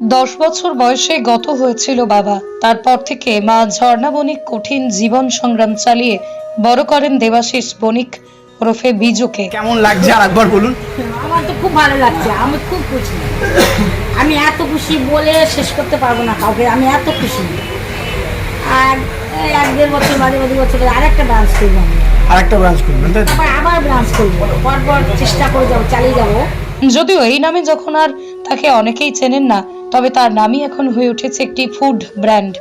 দশ বছর বয়সে গত হয়েছিল বাবা। তারপর থেকে মা ঝর্ণা বণিক কঠিন জীবন সংগ্রাম চালিয়ে বড় করেন দেবাশিস বণিক ওরফে বিজুকে। কেমন লাগছে আর একবার বলুন? আমার তো খুব ভালো লাগছে আমি খুব খুশি। আমি এত খুশি বলে শেষ করতে পারব না কাউকে আমি এত খুশি। আর এই এক দেড় বছর বাদে বাদে বছর বাদে আরেকটা ডান্স করব আমি। আর একটা ব্রাঞ্চ করবেন তাই আবার আবার ডান্স করব পরপর চেষ্টা করে যাব চালিয়ে যাব। যদিও এই নামে যখন আর তাকে অনেকেই চেনেন না তবে তার নামই এখন হয়ে উঠেছে একটি ফুড ব্র্যান্ড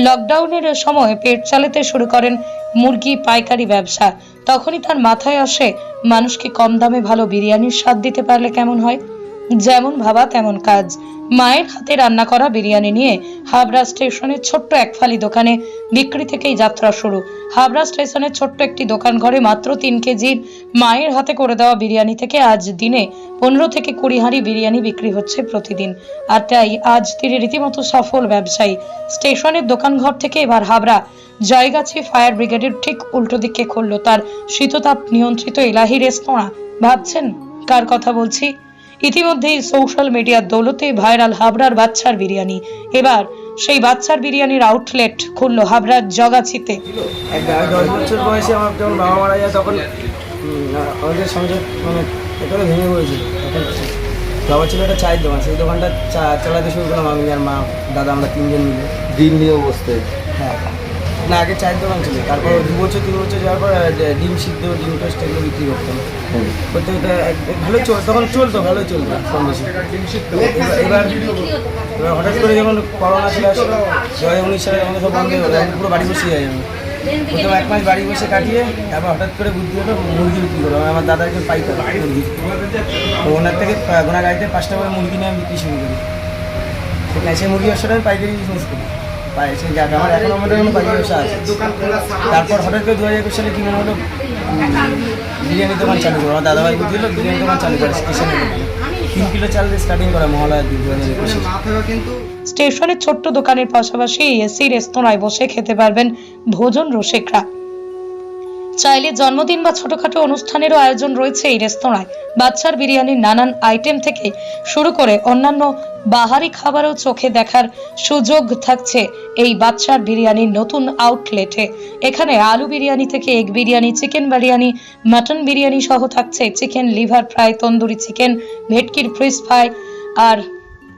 লকডাউনের সময় পেট চালাতে শুরু করেন মুরগি পাইকারি ব্যবসা। তখনই তার মাথায় আসে, মানুষকে কম দামে ভালো বিরিয়ানির স্বাদ দিতে পারলে কেমন হয়? যেমন ভাবা তেমন কাজ। মায়ের হাতে রান্না করা বিরিয়ানি নিয়ে হাবড়া স্টেশনের ছোট্ট এক ফালি দোকানে বিক্রি থেকেই যাত্রা শুরু। হাবড়া স্টেশনের ছোট্ট একটি দোকান ঘরে মাত্র তিন কেজির মায়ের হাতে করে দেওয়া বিরিয়ানি থেকে আজ দিনে পনেরো থেকে কুড়ি হাঁড়ি বিরিয়ানি বিক্রি হচ্ছে প্রতিদিন। আর তাই আজ তিনি রীতিমতো সফল ব্যবসায়ী। স্টেশনের দোকান ঘর থেকে এবার হাবড়া। জয়গাছি ফায়ার ব্রিগেডের ঠিক উল্টো দিকে খুলল তার শীততাপ নিয়ন্ত্রিত এলাহি রেস্তোরাঁ। ভাবছেন, কার কথা বলছি? ইতিমধ্যেই সোশ্যাল মিডিয়ার দৌলতে ভাইরাল হাবড়ার বাচ্চার বিরিয়ানি। এবার সেই বাচ্চার বিরিয়ানির আউটলেট খুলল হাবড়ার জগাছিতে। এক দশ বছর বয়সে আমার যখন বাবা মারা যায় তখন আমাদের সংসার মানে এখানে ভেঙে পড়েছিল। বাবা ছিল একটা চায়ের দোকান সেই দোকানটা চা চালাতে শুরু করলাম আমি আর মা দাদা আমরা তিনজন মিলে। দিন নিয়ে অবস্থায়। হ্যাঁ। না, আগে চায়ের দোকান ছিল। তারপর দু বছর, তিন বছর যাওয়ার পর ডিম সিদ্ধ, ডিম টোস্ট এগুলো বিক্রি করতাম। ভালো চল তখন চলতো ভালো চলতো, কম বেশি। এবার- এবার হঠাৎ করে যখন করোনা চলে আসলো দু হাজার উনিশ সালে আমাদের সব বন্ধ হয়ে পুরো বাড়ি বসে যাই আমি প্রথম এক মাস বাড়ি বসে কাটিয়ে, তারপর হঠাৎ করে বুদ্ধি হলো, মুরগি বিক্রি করো আমার একজন পাইকার মুরগি। ওনার থেকে ওনার গাড়িতে পাঁচটা করে মুরগি নিয়ে আমি বিক্রি শুরু করি সেই মুরগি ব্যবসাটা আমি পাইকারি বিজনেস করি। সেই জায়গা আমার এখন আমাদের কোনো পাইকারি ব্যবসা আছে। তারপর হঠাৎ করে দু হাজার একুশ সালে কি মনে হলো? বিরিয়ানি দোকান চালু করো। আমার দাদাভাই হলো বিরিয়ানি দোকান চালু করে, স্টেশনে তিন কিলো চাল দিয়ে স্টার্টিং করা মহালয়া দু হাজার একুশে। স্টেশনের ছোট্ট দোকানের পাশাপাশি এসি রেস্তোরাঁয় বসে খেতে পারবেন ভোজন রসিকরা। চাইলে জন্মদিন বা ছোটখাটো অনুষ্ঠানেরও আয়োজন রয়েছে এই রেস্তোরাঁয়। বাচ্চার বিরিয়ানির নানান আইটেম থেকে শুরু করে অন্যান্য বাহারি খাবারও চোখে দেখার সুযোগ থাকছে এই বাচ্চার বিরিয়ানির নতুন আউটলেটে। এখানে আলু বিরিয়ানি থেকে egg biryani, chicken biryani, mutton biryani সহ থাকছে chicken liver fry, tandoori chicken, ভেটকির ফ্রিজ ফ্রাই আর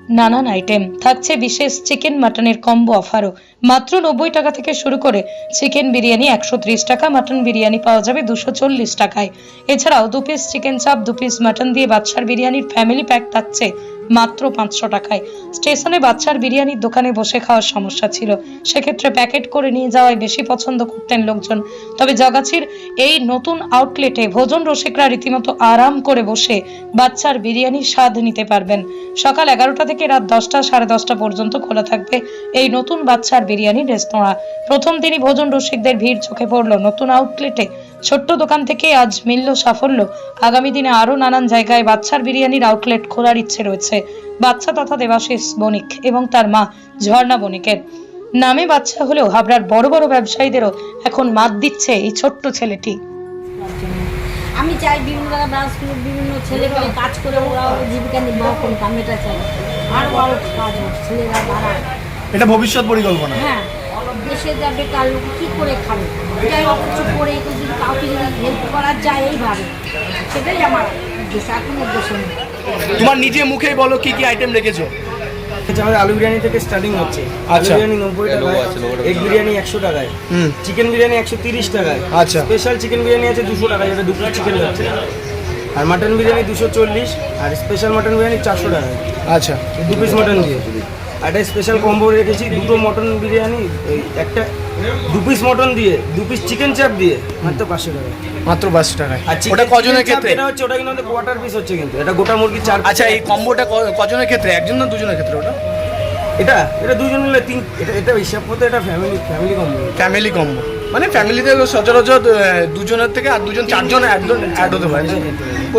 নানান আইটেম থাকছে বিশেষ চিকেন মাটনের কম্বো অফারও মাত্র নব্বই টাকা থেকে শুরু করে চিকেন বিরিয়ানি একশো ত্রিশ টাকা মাটন বিরিয়ানি পাওয়া যাবে দুশো টাকায়। এছাড়াও দু পিস চিকেন চাপ দু পিস মাটন দিয়ে বাদশার বিরিয়ানির ফ্যামিলি প্যাক থাকছে। মাত্র পাঁচশো টাকায়। স্টেশনে বাচ্চার বিরিয়ানির দোকানে বসে খাওয়ার সমস্যা ছিল। সেক্ষেত্রে প্যাকেট করে নিয়ে যাওয়াই বেশি পছন্দ করতেন লোকজন। তবে জগাছির এই নতুন আউটলেটে ভোজন রসিকরা রীতিমতো আরাম করে বসে বাচ্চার বিরিয়ানির স্বাদ নিতে পারবেন। সকাল এগারোটা থেকে রাত দশটা, সাড়ে দশটা পর্যন্ত খোলা থাকবে এই নতুন বাচ্চার বিরিয়ানির রেস্তোরাঁ। প্রথম দিনই ভোজন রসিকদের ভিড় চোখে পড়ল নতুন আউটলেটে। ছোট্ট দোকান থেকে আজ মিলল সাফল্য। আগামী দিনে আরও নানান জায়গায় বাচ্চার বিরিয়ানির আউটলেট খোলার ইচ্ছে রয়েছে। বাচ্চা তথা দেবাশিস বণিক এবং তার মা ঝর্ণা বণিকের। নামে বাচ্চা হলেও হাবড়ার বড় বড় ব্যবসায়ীদেরও এখন মাত দিচ্ছে এই ছোট্ট ছেলেটি। আমি চাই বিভিন্ন জায়গায় ব্রাঞ্চ খুলে বিভিন্ন ছেলে পেলে কাজ করে ওরাও জীবিকা নির্বাহ করুক আমি এটা চাই। আরও আরও কাজ হোক ছেলেরা বাড়ায় এটা ভবিষ্যৎ পরিকল্পনা। হ্যাঁ। দেশে যা বেকার লোক কী করে খাবে? যাই হোক কিছু করে একটু যদি কাউকে যদি হেল্প করা যায় এইভাবে সেটাই আমার উদ্দেশ্য আর কোনো উদ্দেশ্য নেই। তোমার নিজে মুখেই বলো কি কি আইটেম রেখেছো? হচ্ছে আমাদের আলু বিরিয়ানি থেকে স্টার্টিং হচ্ছে। আলু আচ্ছা। বিরিয়ানি নব্বই টাকায় এগ বিরিয়ানি একশো টাকায় হুম। চিকেন বিরিয়ানি একশো তিরিশ টাকায়। আচ্ছা। স্পেশাল চিকেন বিরিয়ানি আছে দুশো টাকায় যেটা দুটো চিকেন যাচ্ছে আর মাটন বিরিয়ানি দুশো চল্লিশ আর স্পেশাল মাটন বিরিয়ানি চারশো টাকায়। আচ্ছা। দু পিস মটন দিয়ে। একটা স্পেশাল কম্বো রেখেছি দুটো মটন বিরিয়ানি এই একটা দু পিস মটন দিয়ে দু পিস চিকেন চাপ দিয়ে। মাত্র পাঁচশো টাকা। মাত্র পাঁচশো টাকায় আচ্ছা ওটা কজনের ক্ষেত্রে? এটা হচ্ছে ওটা কিন্তু আমাদের কোয়ার্টার পিস হচ্ছে কিন্তু। এটা গোটা মুরগি চার আচ্ছা এই কম্বোটা কজনের ক্ষেত্রে? একজন না দুজনের ক্ষেত্রে ওটা? এটা এটা দুজন মিলে তিন এটা এটা হিসাব করতে এটা family family combo family combo মানে ফ্যামিলিতে সচরাচর দুজনের থেকে আর দুজন চারজন অ্যাড হতে পারে।